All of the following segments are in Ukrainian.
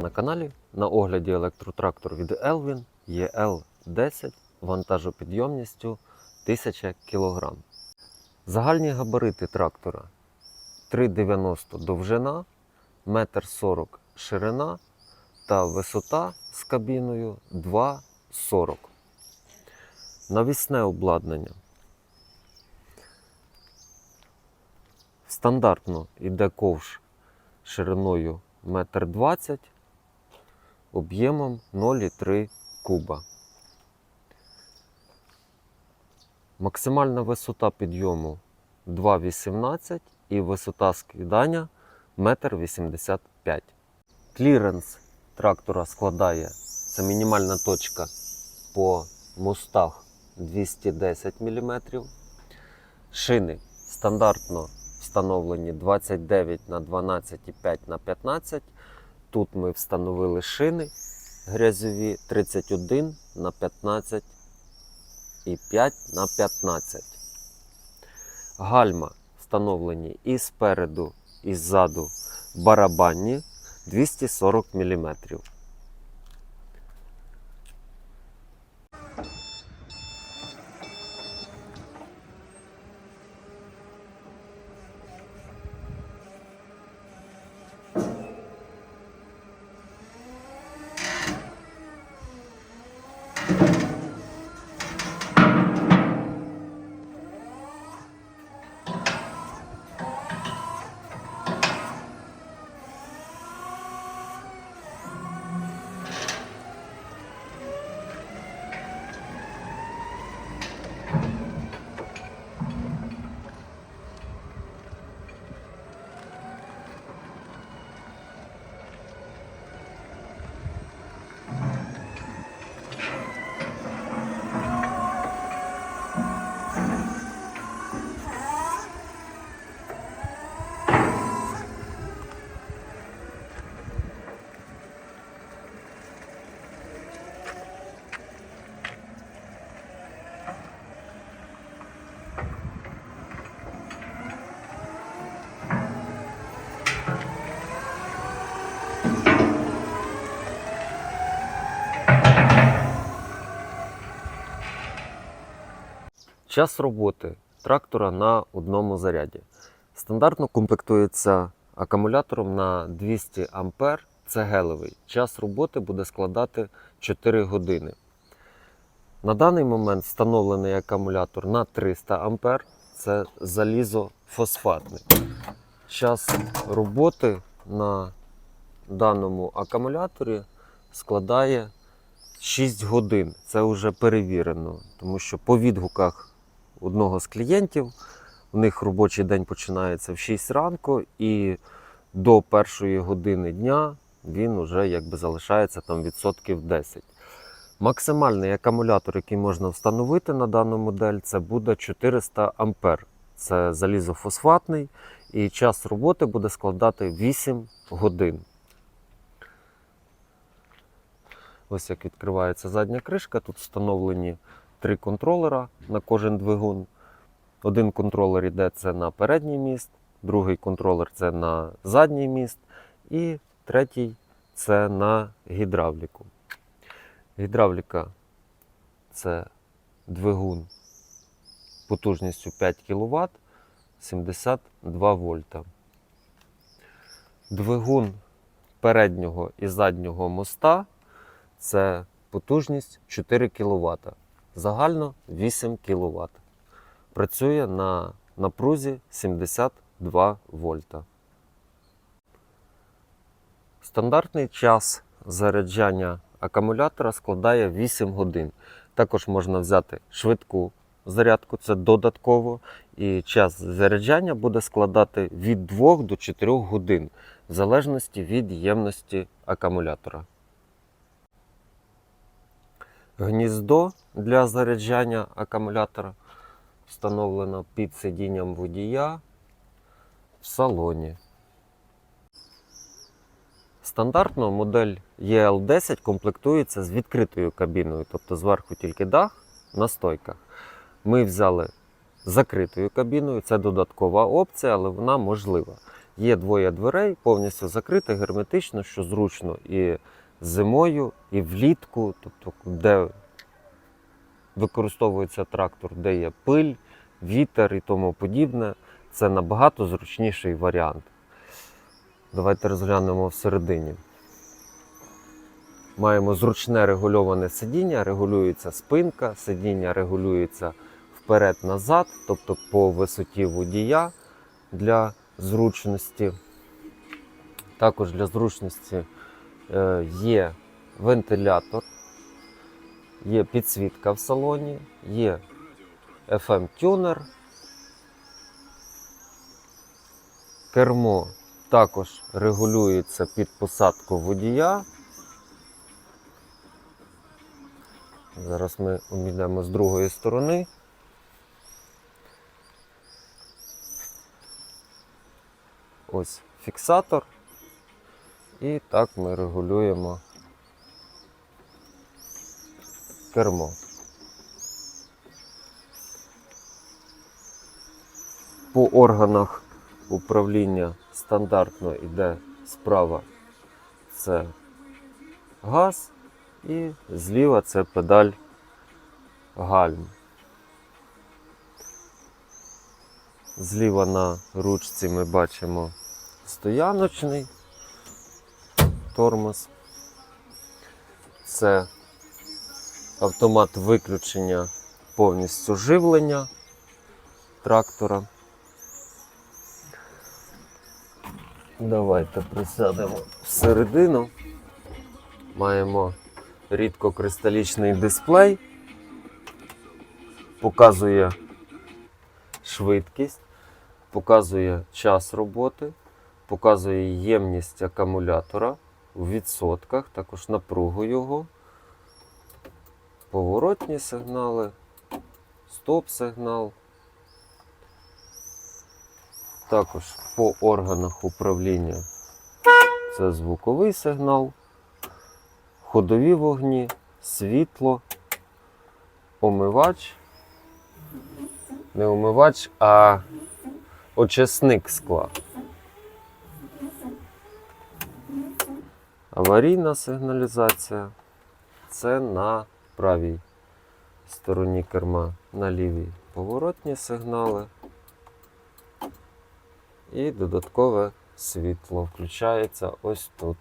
На каналі на огляді електротрактор від Elvin EL10 вантажопідйомністю 1000 кг. Загальні габарити трактора 3,90 довжина, 1,40 м ширина та висота з кабіною 2,40 Навісне обладнання. Стандартно йде ковш шириною 1,20 м, об'ємом 0,3 куба. Максимальна висота підйому 2,18 і висота скидання 1,85 м. Кліренс трактора складає, це мінімальна точка по мостах 210 мм. Шини стандартно встановлені 29 на 12,5 на 15. Тут ми встановили шини грязьові 31 на 15 і 5 на 15. Гальма встановлені і спереду, і ззаду барабанні 240 мм. Час роботи трактора на одному заряді. Стандартно комплектується акумулятором на 200 А. Це гелевий. Час роботи буде складати 4 години. На даний момент встановлений акумулятор на 300 А. Це залізофосфатний. Час роботи на даному акумуляторі складає 6 годин. Це вже перевірено, тому що по відгуках одного з клієнтів у них робочий день починається в 6 ранку, і до першої години дня він вже якби залишається там відсотків 10. Максимальний акумулятор, який можна встановити на дану модель, це буде 400 ампер. Це залізофосфатний, і час роботи буде складати 8 годин. Ось як відкривається задня кришка. Тут встановлені три контролера на кожен двигун. Один контролер йде це на передній міст, другий контролер це на задній міст, і третій це на гідравліку. Гідравліка це двигун потужністю 5 кВт 72 вольта. Двигун переднього і заднього моста це потужність 4 кВт. Загально 8 кВт. Працює на напрузі 72 вольта. Стандартний час заряджання акумулятора складає 8 годин. Також можна взяти швидку зарядку, це додатково. І час заряджання буде складати від 2 до 4 годин, в залежності від ємності акумулятора. Гніздо для заряджання акумулятора встановлено під сидінням водія в салоні. Стандартно модель EL10 комплектується з відкритою кабіною, тобто зверху тільки дах на стойках. Ми взяли закритою кабіною, це додаткова опція, але вона можлива. Є двоє дверей, повністю закрите, герметично, що зручно і зимою, і влітку, тобто де використовується трактор, де є пиль, вітер і тому подібне. Це набагато зручніший варіант. Давайте розглянемо всередині. Маємо зручне регульоване сидіння, регулюється спинка, сидіння регулюється вперед-назад, тобто по висоті водія для зручності. Також для зручності є вентилятор, є підсвітка в салоні, є FM-тюнер. Кермо також регулюється під посадку водія. Зараз ми обійдемо з другої сторони. Ось фіксатор. І так ми регулюємо кермо. По органах управління стандартно йде справа це газ і зліва це педаль гальм. Зліва на ручці ми бачимо стояночний тормоз. Це автомат виключення повністю живлення трактора. Давайте присядемо всередину. Маємо рідкокристалічний дисплей, показує швидкість, показує час роботи, показує ємність акумулятора у відсотках, також напругу його, поворотні сигнали, стоп-сигнал. Також по органах управління це звуковий сигнал, ходові вогні, світло, омивач. Не омивач, а очисник скла. Аварійна сигналізація. Це на правій стороні керма, на лівій поворотні сигнали. І додаткове світло включається ось тут.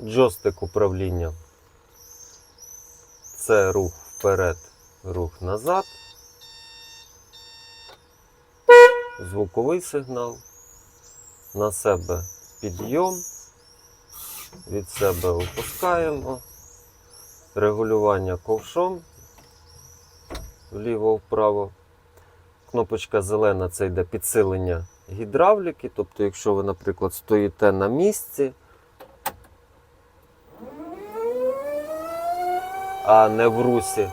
Джойстик управління. Це рух вперед, рух назад. Звуковий сигнал. На себе підйом. Від себе опускаємо. Регулювання ковшом вліво-вправо. Кнопочка зелена це йде підсилення гідравліки. Тобто, якщо ви, наприклад, стоїте на місці, а не в русі,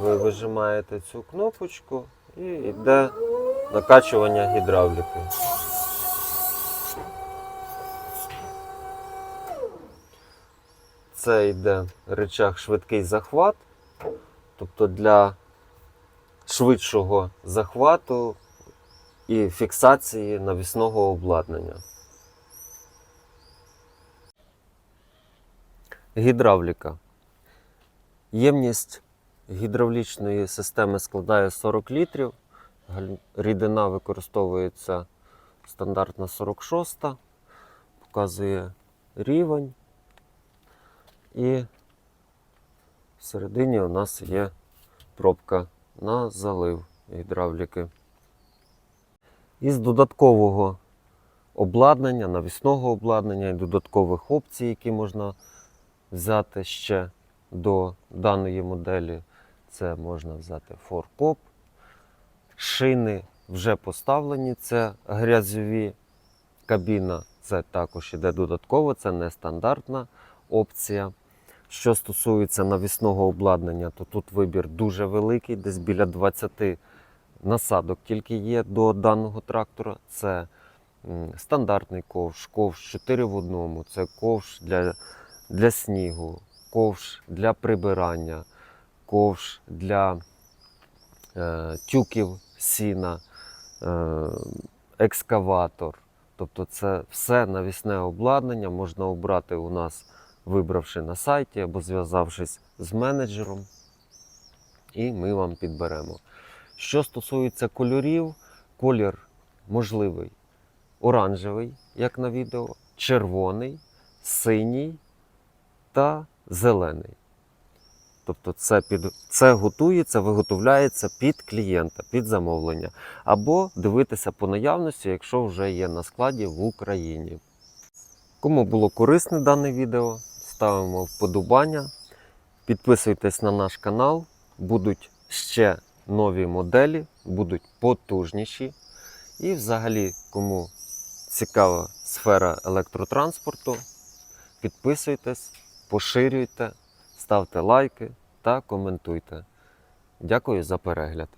ви вижимаєте цю кнопочку і йде накачування гідравліки. Це йде речах швидкий захват, тобто для швидшого захвату і фіксації навісного обладнання. Гідравліка. Ємність гідравлічної системи складає 40 літрів. Рідина використовується стандартна 46, показує рівень. І всередині у нас є пробка на залив гідравліки. Із додаткового обладнання, навісного обладнання і додаткових опцій, які можна взяти ще до даної моделі, це можна взяти форкоп. Шини вже поставлені, це грязьові. Кабіна це також іде додатково, це не стандартна опція. Що стосується навісного обладнання, то тут вибір дуже великий, десь біля 20 насадок тільки є до даного трактора. Це стандартний ковш, ковш 4 в одному, це ковш для, для снігу, ковш для прибирання, ковш для е, тюків сіна, е, екскаватор. Тобто це все навісне обладнання можна обрати у нас, вибравши на сайті або зв'язавшись з менеджером, і ми вам підберемо. Що стосується кольорів, колір можливий оранжевий, як на відео, червоний, синій та зелений. Тобто це, під, це готується, виготовляється під клієнта, під замовлення. Або дивитися по наявності, якщо вже є на складі в Україні. Кому було корисне дане відео, ставимо вподобання, підписуйтесь на наш канал, будуть ще нові моделі, будуть потужніші. І взагалі, кому цікава сфера електротранспорту, підписуйтесь, поширюйте, ставте лайки та коментуйте. Дякую за перегляд.